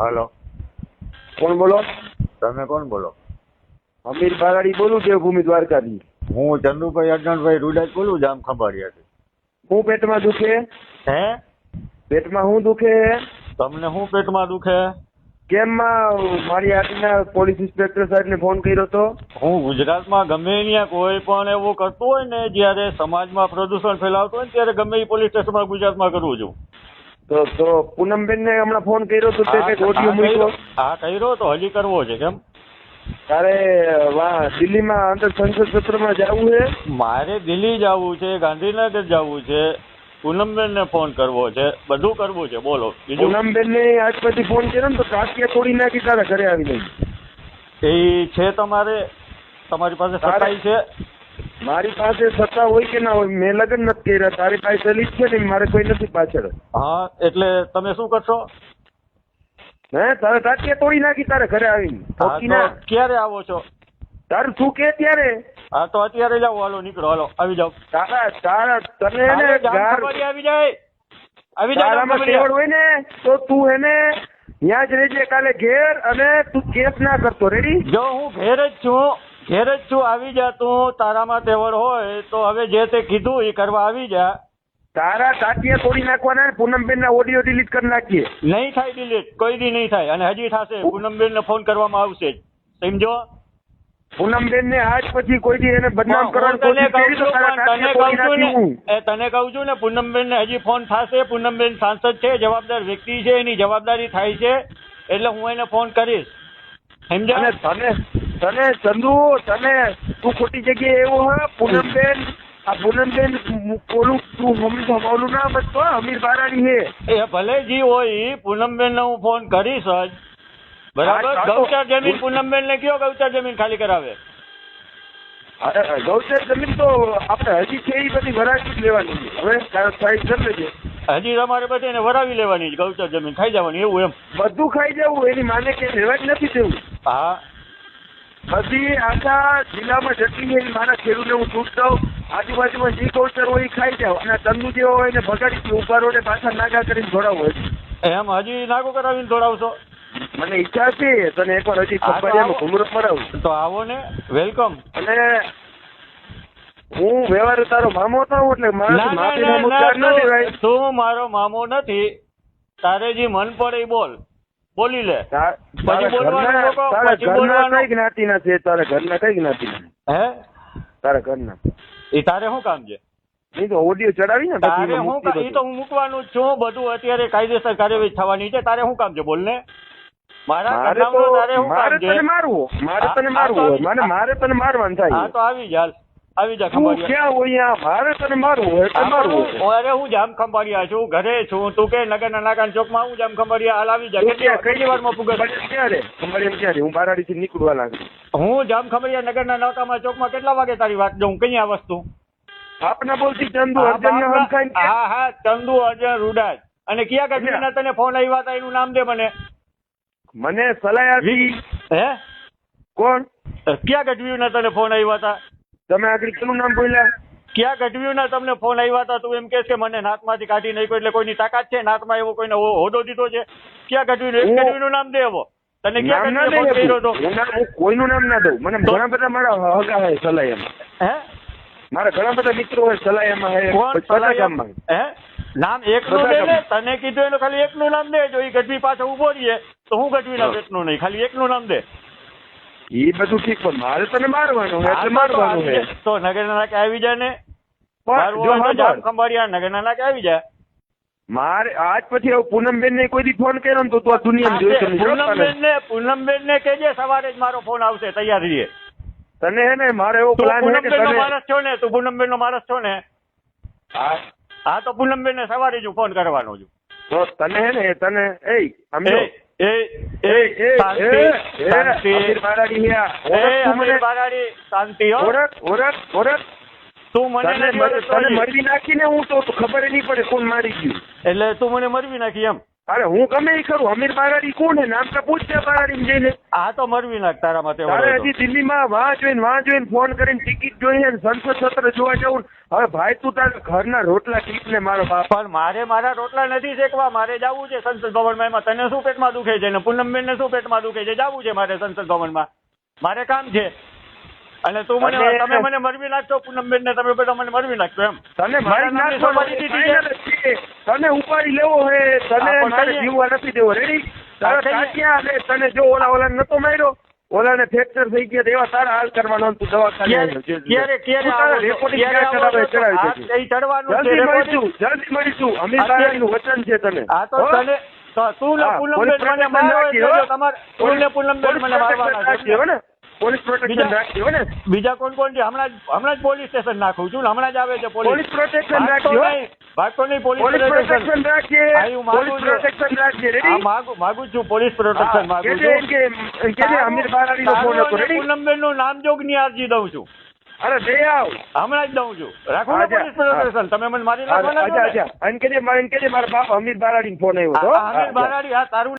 Hello. કોણ બોલો? તમે કોણ બોલો? અમીર ભાગાડી બોલું દેવભૂમિ દ્વારકાથી હું ચંદુભાઈ અર્જનભાઈ રૂડાજ બોલું જામ ખંભાળિયાથી. હું પેટમાં દુખે? હે? પેટમાં હું દુખે? તમને શું પેટમાં દુખે? કેમ મારી આજના પોલીસ ઇન્સ્પેક્ટર સાહેબને ફોન કર્યો તો? હું ગુજરાતમાં ગમે ત્યાં કોઈ પણ એવું કરતું હોય ને જ્યારે સમાજમાં પ્રદૂષણ ફેલાવતું હોય ને ત્યારે ગમે એ પોલીસ સ્ટેશનમાં ગુજરાતમાં કરવું છું. તો તો પૂનમબેનને હમણાં ફોન કર્યો તો તે કંઈક ઓડિયો મૂક્યો. હા કર્યો તો હજી કરવો છે કેમ? તારે વાહ દિલ્હીમાં અંદર સંસદ સત્રમાં જવું છે? મારે દિલ્હી જવું છે ગાંધીનગર જવું છે પૂનમબેનને ફોન કરવો છે બધું કરવું છે બોલો બીજું? પૂનમબેનને આજ પછી ફોન કર્યો ને તો ટાંટિયા તોડી નાખી તારા ઘરે આવી નહીં એ છે તમારે તમારી પાસે સફાઈ છે? મારી પાસે સત્તા હોય કે ના હોય મેં લગ્ન નથી કર્યા તારી પાસે દલિત છે ને મારે કોઈ નથી પાછળ. હા એટલે તમે શું કરશો? હે તારે તાકીએ તોડી નાખી તારે ઘરે આવીને. ના ક્યારે આવો છો? તારું તું કે ત્યારે? હા તો અત્યારે જાઓ હાલો નીકળો હાલો આવી જાઓ. તારા તારા તને ખંભાળિયા આવી જાય. આવી જાય. હોય ને તો તું એને ત્યાં જ રહેજે કાલે ઘેર અને તું કેસ ના કરતો. રેડી જો હું ઘેર જ છું ઘેર જ છું આવી જા તું તારામાં તેવડ હોય તો હવે જે તે કીધું એ કરવા આવી જા. તારા ટાટિયા તોડી નાખવાના ને પૂનમબેન ના ઓડિયો ડિલીટ કરી નાખીએ. નહીં થાય ડિલીટ કોઈ દી નહીં થાય અને હજી થશે પૂનમબેન ને ફોન કરવામાં આવશે જ. સમજો? પૂનમબેન ને આજ પછી કોઈ દી એને બદનામ કરવાનું તને કહું છું ને એ તને કહું છું ને પૂનમબેન ને હજી ફોન થશે પૂનમબેન સાંસદ છે જવાબદાર વ્યક્તિ છે એની જવાબદારી થાય છે એટલે હું એને ફોન કરીશ. સમજો તને તને ચંદુ તને તું ખોટી જગ્યાએ એવો હા? પૂનમબેન આ પૂનમબેન ઓલું તું હંમેશા ઓલું ના બચતો અમીર બારાડી હે. એ ભલે જી હોય પૂનમબેન ને હું ફોન કરીશ જ. બરાબર? ગૌચર જમીન પૂનમબેન ને કયો ગૌચર જમીન ખાલી કરાવે? ગૌચર જમીન તો આપણે હજી છે એ બધી વરાવી જ લેવાની છે. હવે સાઈડ કરી લેજે. હજી તમારે બધે એને વરાવી લેવાની ગૌચર જમીન. ખાઈ જવાની એવું એમ. બધું ખાઈ જવું એની માને કે લેવા જ નથી દેવું. હા. બધી આખા જિલ્લામાં જતી એ મારા ખેડૂતને હું છૂટ દઉં. આજુબાજુમાં જે ગૌચર હોય એ ખાઈ જાવ અને તંદુ જેવો હોય એને બગાડી ઊભા રોડે પાછા નાગા કરીને દોડાવો એમ હજી નાગો કરાવીને દોડાવશો મને ઈચ્છા છે તને એકવાર હજી હા, તો ખબર આવો. ઘુમરો મરાવું તો આવો ને. વેલકમ. અને હું વ્યવહાર તારો મામો હતો એટલે મારે ના, ના, ના, ના, ના મામો નથી. તારે જે મન પડે બોલ. બોલી લે પછી બોલવાનું ઘરના- પછી બોલવાનું. કઈ જ્ઞાતિના છે તારે ઘરના કઈ જ્ઞાતિના હે? તારા ઘરના. એ તારે શું કામ છે? નહીં તો ઓડિયો ચડાવી ને તારે પછી શું મૂકી કામ- ઈ તો હું મૂકવાનું જ છું બધું અત્યારે કાયદેસર કાર્યવાહી થવાની છે. તારે શું કામ છે? બોલ ને મારા તને મારવું મારે તને મારવું મને મારે તને મારવાનું હા થાય તો આવી જા આવી જા ખંભાળિયા. ક્યાં હોય અહીંયા? મારે તને મારવું હોય એટલે મારવું હું- હોય. અરે હું જામ ખંભાળિયા છું ઘરે છું. તું કે નગરના ચોકમાં હું જામ ખંભાળિયા હાલ આવી જા કેટલી વારમાં પુગર ક્યારે ખંભાળિયા હું બારાડીથી નીકળવા લાગુ હું જામ ખંભાળિયા નગરના નાકામાં ચોકમાં કેટલા વાગે તારી વાત જોઉં કઈ આ વસ્તુ? આપના બોલતી ચંદુ કે- હા હા ચંદુ અર્જન રૂડાજ. અને કયા ગઢવીના તને ફોન આવ્યા હતા એનું નામ દે મને. મને સલાહ આપી. હે? કોણ? કયા ગઢવીના તને ફોન આવ્યા હતા તમે આગળ કેનું નામ બોલ્યા? ક્યાં ગઢવ્યું ના તમને ફોન આવ્યા હતા? તું એમ કે કે મને નાતમાંથી કાઢી નાખ્યો એટલે કોઈની તાકાત છે? નાતમાં એવો કોઈને હોદો દીધો છે? ક્યાં ગઢવ્યું એક ગઢવ્યું નામ દે એવો? તને ક્યાં નામ ના દઈ કર્યો હતો હું કોઈનું નામ ના દઉં. મને ઘણા બધા મારા હગા હે સલાયામાં હે? મારા ઘણા બધા મિત્રો હોય સલાયામાં હે. કોણ? સલાહ હે? નામ એકનું દે ને? તને કીધું એનું ખાલી એકનું નામ દે. જો એ ગઢવી પાછળ ઊભો રહીએ તો હું ગઢવીના એક નું નહીં. ખાલી એકનું નામ દે. એ બધું ઠીક પણ મારે તને મારવાનું હે એટલે મારવાનું આવી તો નગરના નાકે આવી ને. જો સાંભળ, ખંભાળિયા નગરના નાકે આવી જાય મારે આજ પછી હવે પૂનમબેન ને કોઈ દી ફોન કર્યો ને તો તું આ દુનિયા જોઈ તમે પૂનમબેન ને પૂનમબેન ને કેજે સવારે જ મારો ફોન આવશે તૈયાર રહીએ. તને હે ને મારે એવો પ્લાન છે કે તને માણસ છો ને તું પૂનમબેન નો માણસ છો ને? હા, હા તો પૂનમબેન ને સવારે જ ફોન કરવાનો છું. તો તને હે ને તને એ સમજો. એટલે તું મને મરવી નાખી એમ. અરે હું ગમે એ કરું અમીર બારાડી કોણ હે? નામ તો પૂછ બારાડી જઈને. આ તો મરવી નાખ તારા માટે તારે. હજી દિલ્હીમાં વાં જોઈને વાહ જોઈને ફોન કરીને ટિકિટ જોઈએ સંસદ સત્ર જોવા જવું હવે ભાઈ તું તારા ઘરના રોટલા ટીપ ને મારો બાપ. પણ મારે મારા રોટલા નથી શેકવા મારે જવું છે સંસદ ભવનમાં. એમાં તને શું પેટમાં દુખે છે ને? પૂનમબેન ને શું પેટમાં દુખે છે? જવું છે મારે સંસદ ભવનમાં. મારે કામ છે. અને તું મને તમે મને મરવી નાખશો પૂનમબેન ને તમે બધા મને મરવી નાખશો એમ. તને મારી નાખશો. તને ઉપાડી લેવો હે તને મારે જીવવા નથી દેવો. રેડી તારા તને જો ઓલા ઓલા નતો માર્યો ઓલાને ફ્રેક્ચર થઈ ગયા એવા તારા હાલ કરવાનો તું દવાખાને ક્યારે ક્યારે આવો કરાવે દેજે. જલ્દી મળીશું જલ્દી મળીશું અમીર અત્યારે- વચન છે તને. આ તો તને તું ને પૂનમબેન મને protection મારો રાખી, એટલે હો? જો તમારે તું ને પૂનમબેન મને મારવાના છે. ને? પોલીસ પ્રોટેક્શન રાખ્યું રાખી ને. બીજા કોણ કોણ છે? હમણાં હમણાં જ પોલીસ સ્ટેશન નાખું છું હમણાં જ આવે છે પોલીસ પ્રોટેક્શન રાખ્યું ભાગતો નહીં પોલીસ પ્રોટેક્શન રાખીએ. પોલીસ પ્રોટેક્શન રાખીએ. રેડી માગું માગું છું પોલીસ પ્રોટેક્શન માગું છું. કે કે અમીર બારાડીનો ફોન હતો. રેડી પૂનમબેનનું નામજોગની અરજી દઉં છું. અરે દે આવ. હમણાં જ દઉં છું. રાખો ને પોલીસ પ્રોટેક્શન તમે મને મારી નાખવાના અચ્છા ને? અચ્છા અને કેજે મારે બાપ અમીર બારાડી ફોન આવ્યો હતો. અમીર બારાડી હા તારું